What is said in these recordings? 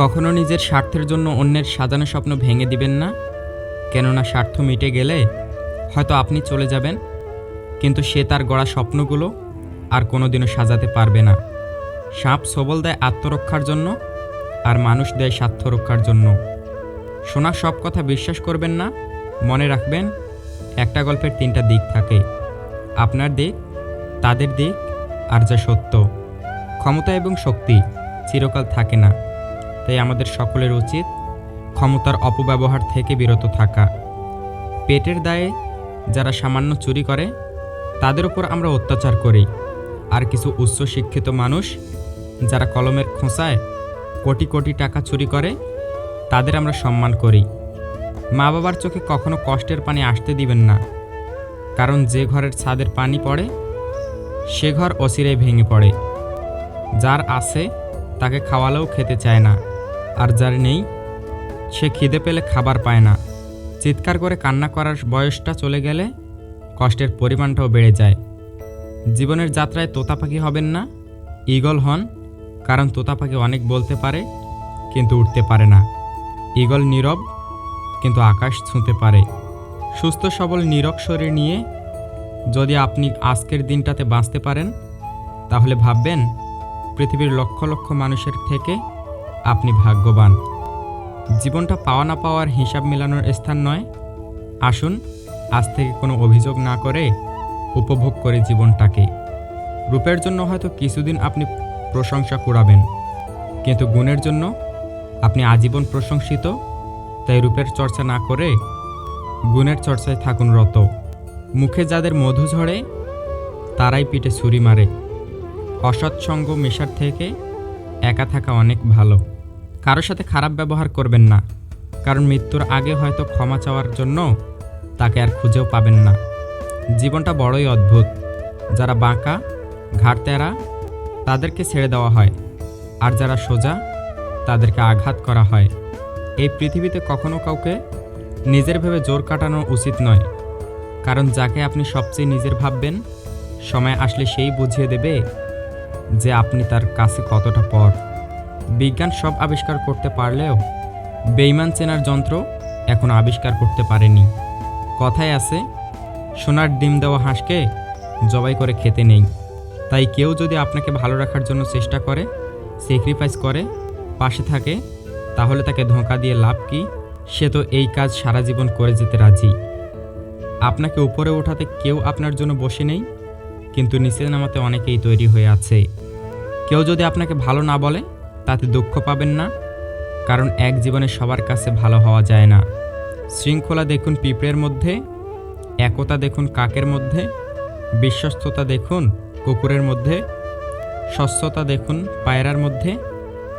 কখনো নিজের স্বার্থের জন্য অন্যের সাজানো স্বপ্ন ভেঙে দিবেন না? কেননা স্বার্থ মিটে গেলে হয়তো আপনি চলে যাবেন, কিন্তু সে তার গড়া স্বপ্নগুলো আর কোনোদিনও সাজাতে পারবে না। সাপ সবল দেয় আত্মরক্ষার জন্য আর মানুষ দেয় স্বার্থ রক্ষার জন্য। শোনা সব কথা বিশ্বাস করবেন না, মনে রাখবেন, একটা গল্পের তিনটা দিক থাকে। আপনার দিক, তাদের দিক, আর যা সত্য। ক্ষমতা এবং শক্তি চিরকাল থাকে না। তাই আমাদের সকলের উচিত ক্ষমতার অপব্যবহার থেকে বিরত থাকা। পেটের দায়ে যারা সামান্য চুরি করে, তাদের উপর আমরা অত্যাচার করি। আর কিছু উচ্চশিক্ষিত মানুষ যারা কলমের খোঁচায় কোটি কোটি টাকা চুরি করে, তাদের আমরা সম্মান করি। মা বাবার চোখে কখনো কষ্টের পানি আসতে দিবেন না। কারণ যে ঘরের ছাদের পানি পড়ে, সে ঘর অচিরেই ভেঙে পড়ে। যার আছে, তাকে খাওয়ালেও খেতে চায় না। আর যার নেই, সে খিদে পেলে খাবার পায় না। চিৎকার করে কান্না করার বয়সটা চলে গেলে কষ্টের পরিমাণটাও বেড়ে যায়। জীবনের যাত্রায় তোতা পাখি হবেন না, ঈগল হন, কারণ তোতা পাখি অনেক বলতে পারে, কিন্তু উঠতে পারে না। ঈগল নীরব, কিন্তু আকাশ ছুঁতে পারে। সুস্থ, সবল, নীরব শরীর নিয়ে যদি আপনি আজকের দিনটাতে বাঁচতে পারেন, তাহলে ভাববেন, পৃথিবীর লক্ষ লক্ষ মানুষের থেকে আপনি ভাগ্যবান। জীবনটা পাওয়া না পাওয়ার হিসাব মেলানোর স্থান নয়। আসুন, আজ থেকে কোনো অভিযোগ না করে উপভোগ করে জীবনটাকে। রূপের জন্য হয়তো কিছুদিন আপনি প্রশংসা কুড়াবেন, কিন্তু গুণের জন্য আপনি আজীবন প্রশংসিত, তাই রূপের চর্চা না করে গুণের চর্চায় থাকুন রত। মুখে যাদের মধু ঝরে, তারাই পিঠে ছুরি মারে। অসৎসঙ্গ মেশার থেকে একা থাকা অনেক ভালো। কারোর সাথে খারাপ ব্যবহার করবেন না, কারণ মৃত্যুর আগে হয়তো ক্ষমা চাওয়ার জন্য তাকে আর খুঁজেও পাবেন না। জীবনটা বড়ই অদ্ভুত। যারা বাঁকা ঘাটতেরা তাদেরকে ছেড়ে দেওয়া হয়, আর যারা সোজা, তাদেরকে আঘাত করা হয়। এই পৃথিবীতে কখনো কাউকে নিজের ভেবে জোর কাটানো উচিত নয়, কারণ যাকে আপনি সবচেয়ে নিজের ভাববেন, সময় আসলে সেই বুঝিয়ে দেবে যে আপনি তার কাছে কতটা পর। বিজ্ঞান সব আবিষ্কার করতে পারলেও বেইমান চেনার যন্ত্র এখনও আবিষ্কার করতে পারেনি। কথায় আছে, সোনার ডিম দেওয়া হাঁসকে জবাই করে খেতে নেই। তাই কেউ যদি আপনাকে ভালো রাখার জন্য চেষ্টা করে স্যাক্রিফাইস করে, পাশে থাকে, তাহলে তাকে ধোঁকা দিয়ে লাভ কি? সে তো এই কাজ সারা জীবন করে যেতে রাজি। আপনাকে উপরে ওঠাতে কেউ আপনার জন্য বসে নেই, কিন্তু নিচে নামাতে অনেকেই তৈরি হয়ে আছে। কেউ যদি আপনাকে ভালো না বলে তাতে দুঃখ পাবেন না, কারণ এক জীবনে সবার কাছে ভালো হওয়া যায় না। শৃঙ্খলা দেখুন পিঁপড়ের মধ্যে, একতা দেখুন কাকের মধ্যে, বিশ্বস্ততা দেখুন কুকুরের মধ্যে, স্বচ্ছতা দেখুন পায়রার মধ্যে,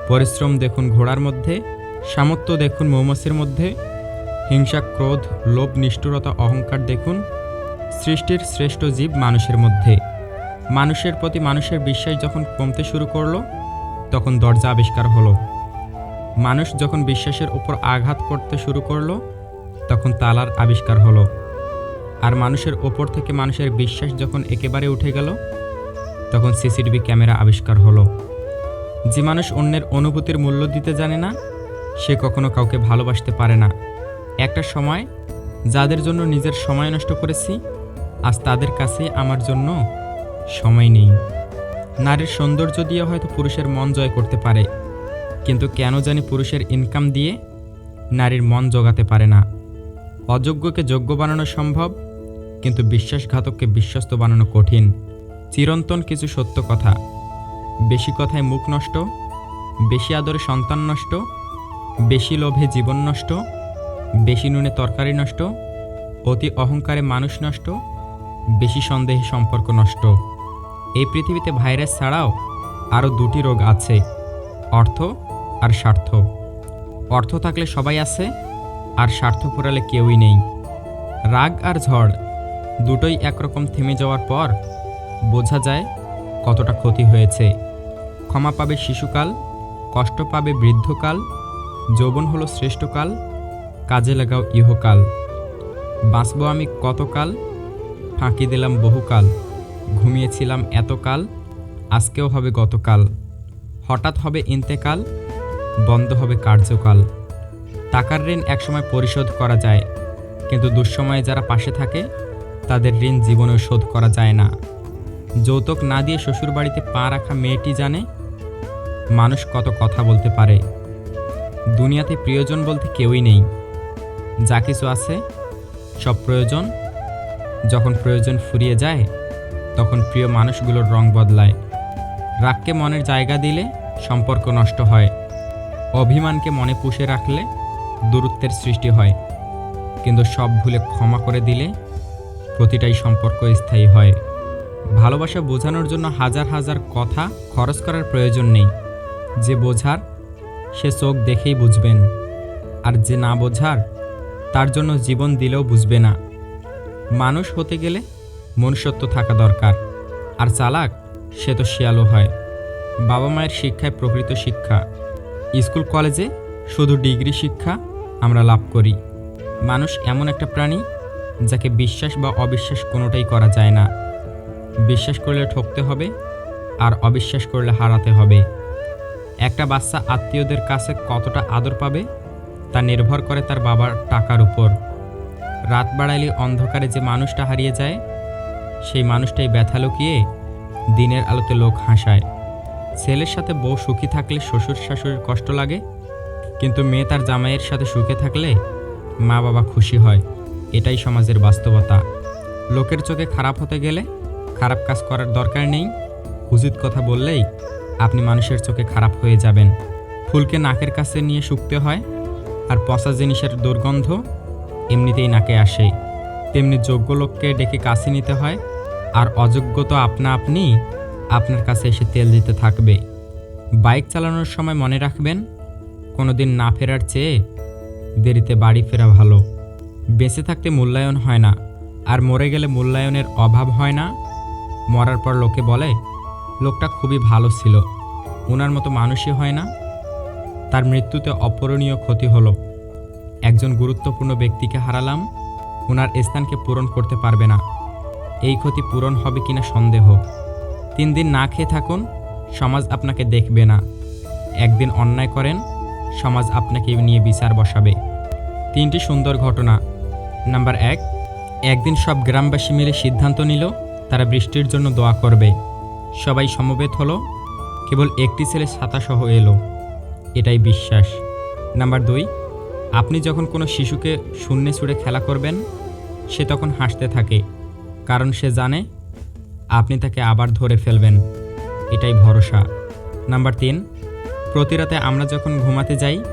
পরিশ্রম দেখুন ঘোড়ার মধ্যে, সামর্থ্য দেখুন মৌমাছির মধ্যে, হিংসা, ক্রোধ, লোভ, নিষ্ঠুরতা, অহংকার দেখুন সৃষ্টির শ্রেষ্ঠ জীব মানুষের মধ্যে। মানুষের প্রতি মানুষের বিশ্বাস যখন কমতে শুরু করল তখন দরজা আবিষ্কার হলো। মানুষ যখন বিশ্বাসের উপর আঘাত করতে শুরু করল, তখন তালার আবিষ্কার হলো। আর মানুষের ওপর থেকে মানুষের বিশ্বাস যখন একেবারে উঠে গেল, তখন সিসিটিভি ক্যামেরা আবিষ্কার হলো। যে মানুষ অন্যের অনুভূতির মূল্য দিতে জানে না, সে কখনো কাউকে ভালোবাসতে পারে না। একটা সময়, যাদের জন্য নিজের সময় নষ্ট করেছি, আজ তাদের কাছে আমার জন্য সময় নেই। নারীর সৌন্দর্য দিয়ে হয়তো পুরুষের মন জয় করতে পারে। কিন্তু কেন জানি পুরুষের ইনকাম দিয়ে নারীর মন জোগাতে পারে না। অযোগ্যকে যোগ্য বানানো সম্ভব, কিন্তু বিশ্বাসঘাতককে বিশ্বস্ত বানানো কঠিন। চিরন্তন কিছু সত্য কথা। বেশি কথায় মুখ নষ্ট, বেশি আদরে সন্তান নষ্ট, বেশি লোভে জীবন নষ্ট, বেশি নুনে তরকারি নষ্ট, অতি অহংকারে মানুষ নষ্ট, বেশি সন্দেহে সম্পর্ক নষ্ট। এই পৃথিবীতে ভাইরাস ছাড়াও আরও দুটি রোগ আছে, অর্থ আর স্বার্থ। অর্থ থাকলে সবাই আছে, আর স্বার্থ ফুরালে কেউই নেই। রাগ আর ঝড় দুটোই একরকম থেমে যাওয়ার পর বোঝা যায় কতটা ক্ষতি হয়েছে। ক্ষমা পাবে শিশুকাল, কষ্ট পাবে বৃদ্ধকাল, যৌবন হলো শ্রেষ্ঠকাল, কাজে লাগাও ইহকাল। বাঁচবো আমি কতকাল, ফাঁকি দিলাম বহুকাল। ঘুমিয়েছিলাম এতকাল, আজকেও হবে গতকাল। হঠাৎ হবে ইন্তেকাল, বন্ধ হবে কার্যকাল। টাকার ঋণ একসময় পরিশোধ করা যায়, কিন্তু দুঃসময়ে যারা পাশে থাকে, তাদের ঋণ জীবনেও শোধ করা যায় না। যৌতুক না দিয়ে শ্বশুরবাড়িতে পা রাখা মেয়েটি জানে, মানুষ কত কথা বলতে পারে। দুনিয়াতে প্রিয়জন বলতে কেউই নেই। যা কিছু আছে, সব প্রয়োজন। যখন প্রয়োজন ফুরিয়ে যায় তখন প্রিয় মানুষগুলোর রং বদলায়। রাগকে মনের জায়গা দিলে সম্পর্ক নষ্ট হয়। অভিমানকে মনে পুষে রাখলে দূরত্বের সৃষ্টি হয়। কিন্তু সব ভুলে ক্ষমা করে দিলে প্রতিটাই সম্পর্ক স্থায়ী হয়। ভালোবাসা বোঝানোর জন্য হাজার হাজার কথা খরচ করার প্রয়োজন নেই। যে বোঝার, সে চোখ দেখেই বুঝবেন। আর যে না বোঝার, তার জন্য জীবন দিলেও বুঝবে না। মানুষ হতে গেলে মনুষ্যত্ব থাকা দরকার। আর চালাক, সে তো শিয়ালও হয়। বাবা মায়ের শিক্ষায় প্রকৃত শিক্ষা। স্কুল, কলেজে শুধু ডিগ্রি শিক্ষা আমরা লাভ করি। মানুষ এমন একটা প্রাণী যাকে বিশ্বাস বা অবিশ্বাস কোনোটাই করা যায় না। বিশ্বাস করলে ঠকতে হবে, আর অবিশ্বাস করলে হারাতে হবে। একটা বাচ্চা আত্মীয়দের কাছে কতটা আদর পাবে, তা নির্ভর করে তার বাবার টাকার উপর। রাত বাড়াইলে অন্ধকারে যে মানুষটা হারিয়ে যায় সেই মানুষটাই ব্যথা লুকিয়ে দিনের আলোতে লোক হাসায়। ছেলের সাথে বউ সুখী থাকলে শ্বশুর শাশুড়ির কষ্ট লাগে, কিন্তু মেয়ে তার জামাইয়ের সাথে সুখে থাকলে মা বাবা খুশি হয়। এটাই সমাজের বাস্তবতা। লোকের চোখে খারাপ হতে গেলে খারাপ কাজ করার দরকার নেই। উচিত কথা বললেই আপনি মানুষের চোখে খারাপ হয়ে যাবেন। ফুলকে নাকের কাছে নিয়ে শুকতে হয়, আর পচা জিনিসের দুর্গন্ধ এমনিতেই নাকে আসে। তেমনি যোগ্য লোককে ডেকে কাছে নিতে হয় আর অযোগ্য তো আপনা আপনি। আপনার কাছে এসে তেল দিতে থাকবে। বাইক চালানোর সময় মনে রাখবেন কোনো দিন না ফেরার চেয়ে দেরিতে বাড়ি ফেরা ভালো। বেঁচে থাকতে মূল্যায়ন হয় না, আর মরে গেলে মূল্যায়নের অভাব হয় না। মরার পর লোকে বলে, লোকটা খুবই ভালো ছিল ওনার মতো মানুষই হয় না। তার মৃত্যুতে অপূরণীয় ক্ষতি হলো। একজন গুরুত্বপূর্ণ ব্যক্তিকে হারালাম ওনার স্থানকে পূরণ করতে পারবে না। এই ক্ষতি পূরণ হবে কিনা সন্দেহ। তিন দিন না খেয়ে থাকুন, সমাজ আপনাকে দেখবে না। একদিন অন্যায় করেন, সমাজ আপনাকে নিয়ে বিচার বসাবে। তিনটি সুন্দর ঘটনা। নাম্বার এক, একদিন সব গ্রামবাসী মিলে সিদ্ধান্ত নিল, তারা বৃষ্টির জন্য দোয়া করবে। সবাই সমবেত হলো, কেবল একটি ছেলে ছাতাসহ এলো। এটাই বিশ্বাস। নাম্বার দুই, আপনি যখন কোনো শিশুকে শূন্যে ছুঁড়ে খেলা করবেন, সে তখন হাসতে থাকে। কারণ সে জানে আপনি তাকে আবার ধরে ফেলবেন। এটাই ভরসা। নাম্বার তিন, প্রতি রাতে আমরা যখন ঘুমাতে যাই,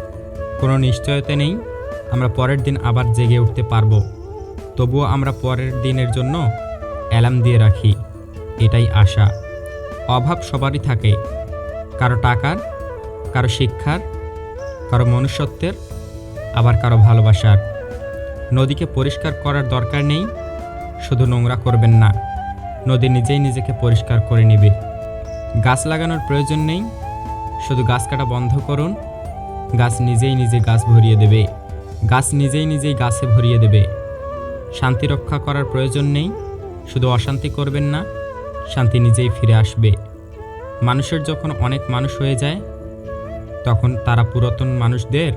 কোনো নিশ্চয়তা নেই, আমরা পরের দিন আবার জেগে উঠতে পারব। তবুও আমরা পরের দিনের জন্য অ্যালার্ম দিয়ে রাখি। এটাই আশা। অভাব সবারই থাকে। কারও টাকার, কারও শিক্ষার, কারও মনুষ্যত্বের, আবার কারও ভালোবাসার। নদীকে পরিষ্কার করার দরকার নেই। শুধু নোংরা করবেন না, নদী নিজেই নিজেকে পরিষ্কার করে নেবে। গাছ লাগানোর প্রয়োজন নেই, শুধু গাছ কাটা বন্ধ করুন, গাছ নিজেই নিজে গাছ ভরিয়ে দেবে, গাছ নিজেই নিজেই গাছে ভরিয়ে দেবে। শান্তি রক্ষা করার প্রয়োজন নেই, শুধু অশান্তি করবেন না, শান্তি নিজেই ফিরে আসবে। মানুষের যখন অনেক মানুষ হয়ে যায়, তখন তারা পুরাতন মানুষদের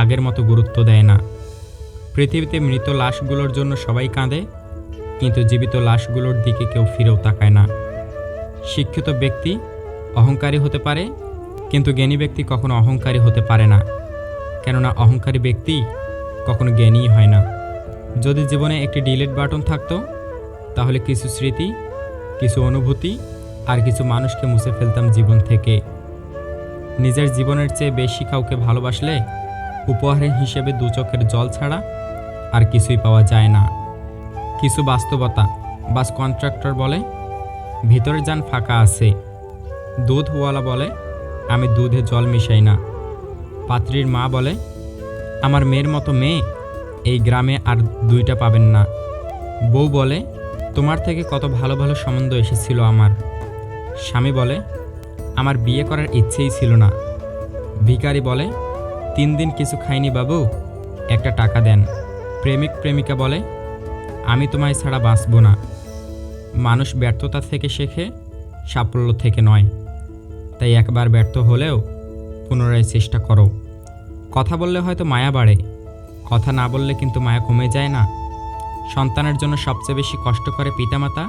আগের মতো গুরুত্ব দেয় না। পৃথিবীতে মৃত লাশগুলোর জন্য সবাই কাঁদে, কিন্তু জীবিত লাশগুলোর দিকে কেউ ফিরেও তাকায় না। শিক্ষিত ব্যক্তি অহংকারী হতে পারে, কিন্তু জ্ঞানী ব্যক্তি কখনো অহংকারী হতে পারে না। কেননা অহংকারী ব্যক্তি কখনো জ্ঞানীই হয় না। যদি জীবনে একটি ডিলেট বাটন থাকতো, তাহলে কিছু স্মৃতি, কিছু অনুভূতি আর কিছু মানুষকে মুছে ফেলতাম জীবন থেকে। নিজের জীবনের চেয়ে বেশি কাউকে ভালোবাসলে উপহারের হিসেবে দু চোখের জল ছাড়া আর কিছুই পাওয়া যায় না। কিছু বাস্তবতা, বাস কন্ট্রাক্টর বলে, ভিতরে যান, ফাঁকা আছে। দুধওয়ালা বলে, আমি দুধে জল মিশাই না। পাত্রীর মা বলে, আমার মেয়ের মতো মেয়ে, এই গ্রামে আর দুইটা পাবেন না। বউ বলে, তোমার থেকে কত ভালো ভালো সম্বন্ধ এসেছিল আমার। স্বামী বলে, আমার বিয়ে করার ইচ্ছেই ছিল না। ভিখারি বলে তিন দিন কিছু খাইনি বাবু, একটা টাকা দেন। প্রেমিক প্রেমিকা বলে, আমি তোমায় ছাড়া বাঁচব না। মানুষ ব্যর্থতা থেকে শেখে, সাফল্য থেকে নয়। তাই একবার ব্যর্থ হলেও পুনরায় চেষ্টা করো। কথা বললে হয়তো মায়া বাড়ে, কথা না বললে কিন্তু মায়া কমে যায় না। সন্তানের জন্য সবচেয়ে বেশি কষ্ট করে পিতামাতা,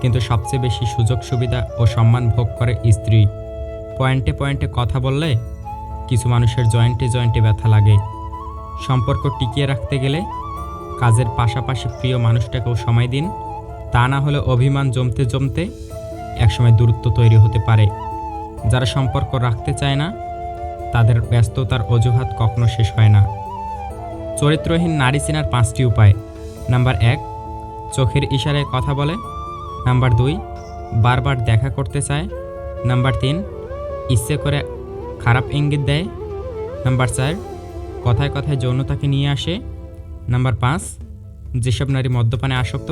কিন্তু সবচেয়ে বেশি সুযোগ সুবিধা ও সম্মান ভোগ করে স্ত্রী। পয়েন্টে পয়েন্টে কথা বললে কিছু মানুষের জয়েন্টে জয়েন্টে ব্যথা লাগে। সম্পর্ক টিকিয়ে রাখতে গেলে কাজের পাশাপাশি প্রিয় মানুষটাকেও সময় দিন। তা না হলে অভিমান জমতে জমতে একসময় দূরত্ব তৈরি হতে পারে। যারা সম্পর্ক রাখতে চায় না, তাদের ব্যস্ততার অজুহাত কখনো শেষ হয় না। চরিত্রহীন নারী চেনার পাঁচটি উপায়। নাম্বার এক, চোখের ইশারায় কথা বলে। নাম্বার দুই, বারবার দেখা করতে চায়। নাম্বার তিন, ইচ্ছে করে খারাপ ইঙ্গিত দেয়। নাম্বার চার, কথায় কথায় যৌনতাকে নিয়ে আসে। নাম্বার পাঁচ, যেসব নারী মদ্যপানে আসক্ত